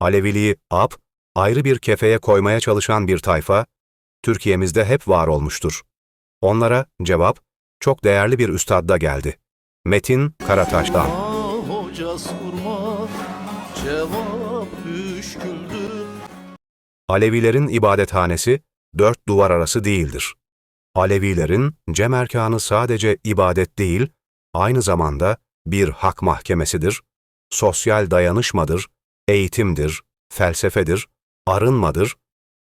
Aleviliği ap, ayrı bir kefeye koymaya çalışan bir tayfa, Türkiye'mizde hep var olmuştur. Onlara cevap, çok değerli bir üstadda geldi. Metin Karataş'tan. Ah hoca sorma cevap püsküldü Alevilerin ibadethanesi dört duvar arası değildir. Alevilerin cem erkanı sadece ibadet değil, aynı zamanda bir hak mahkemesidir, sosyal dayanışmadır, eğitimdir, felsefedir, arınmadır,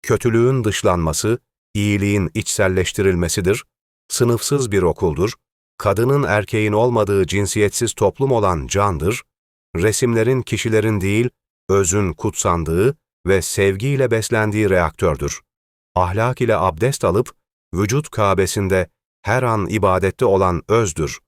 kötülüğün dışlanması, iyiliğin içselleştirilmesidir, sınıfsız bir okuldur, kadının erkeğin olmadığı cinsiyetsiz toplum olan candır, resimlerin kişilerin değil, özün kutsandığı ve sevgiyle beslendiği reaktördür. Ahlak ile abdest alıp, vücut kâbesinde her an ibadette olan özdür.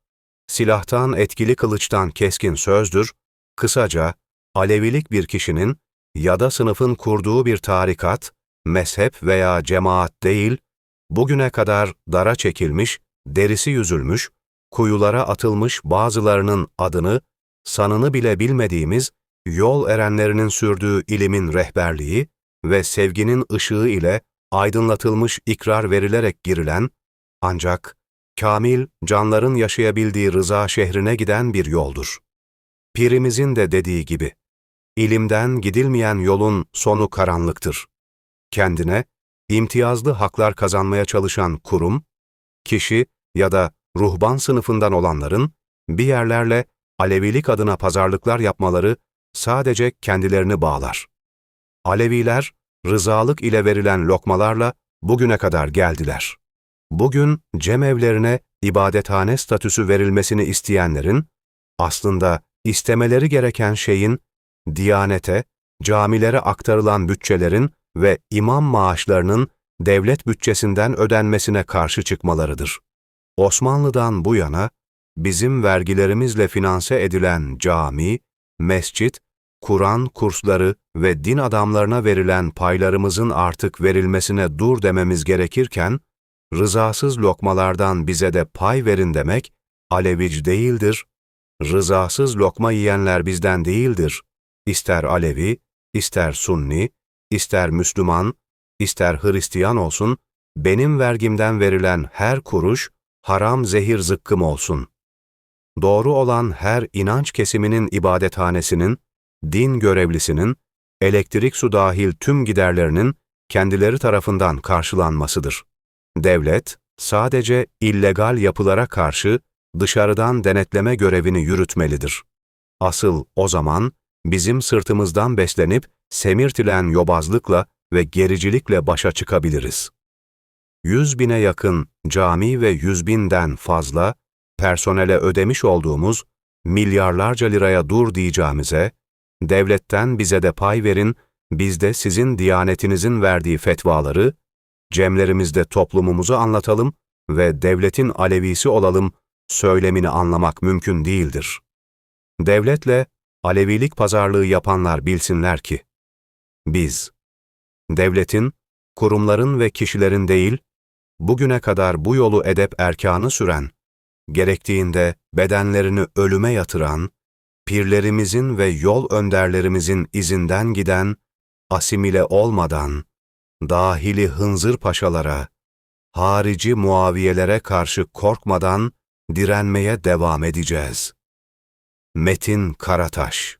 Silahtan etkili kılıçtan keskin sözdür. Kısaca, Alevilik bir kişinin ya da sınıfın kurduğu bir tarikat, mezhep veya cemaat değil, bugüne kadar dara çekilmiş, derisi yüzülmüş, kuyulara atılmış bazılarının adını, sanını bile bilmediğimiz yol erenlerinin sürdüğü ilimin rehberliği ve sevginin ışığı ile aydınlatılmış ikrar verilerek girilen, ancak kamil canların yaşayabildiği rıza şehrine giden bir yoldur. Pirimizin de dediği gibi, ilimden gidilmeyen yolun sonu karanlıktır. Kendine imtiyazlı haklar kazanmaya çalışan kurum, kişi ya da ruhban sınıfından olanların bir yerlerle Alevilik adına pazarlıklar yapmaları sadece kendilerini bağlar. Aleviler, rızalık ile verilen lokmalarla bugüne kadar geldiler. Bugün cemevlerine ibadethane statüsü verilmesini isteyenlerin, aslında istemeleri gereken şeyin, diyanete, camilere aktarılan bütçelerin ve imam maaşlarının devlet bütçesinden ödenmesine karşı çıkmalarıdır. Osmanlı'dan bu yana, bizim vergilerimizle finanse edilen cami, mescit, Kur'an kursları ve din adamlarına verilen paylarımızın artık verilmesine dur dememiz gerekirken, rızasız lokmalardan bize de pay verin demek, Alevic değildir. Rızasız lokma yiyenler bizden değildir. İster Alevi, ister Sunni, ister Müslüman, ister Hristiyan olsun, benim vergimden verilen her kuruş, haram zehir zıkkım olsun. Doğru olan her inanç kesiminin ibadethanesinin, din görevlisinin, elektrik su dahil tüm giderlerinin kendileri tarafından karşılanmasıdır. Devlet, sadece illegal yapılara karşı dışarıdan denetleme görevini yürütmelidir. Asıl o zaman bizim sırtımızdan beslenip semirtilen yobazlıkla ve gericilikle başa çıkabiliriz. Yüz bine yakın cami ve yüz binden fazla personele ödemiş olduğumuz milyarlarca liraya dur diyeceğimize, devletten bize de pay verin, biz de sizin diyanetinizin verdiği fetvaları, cemlerimizde toplumumuzu anlatalım ve devletin alevisi olalım söylemini anlamak mümkün değildir. Devletle Alevilik pazarlığı yapanlar bilsinler ki, biz, devletin, kurumların ve kişilerin değil, bugüne kadar bu yolu edep erkanı süren, gerektiğinde bedenlerini ölüme yatıran, pirlerimizin ve yol önderlerimizin izinden giden, asimile olmadan, dahili hınzır paşalara, harici muaviyelere karşı korkmadan direnmeye devam edeceğiz. Metin Karataş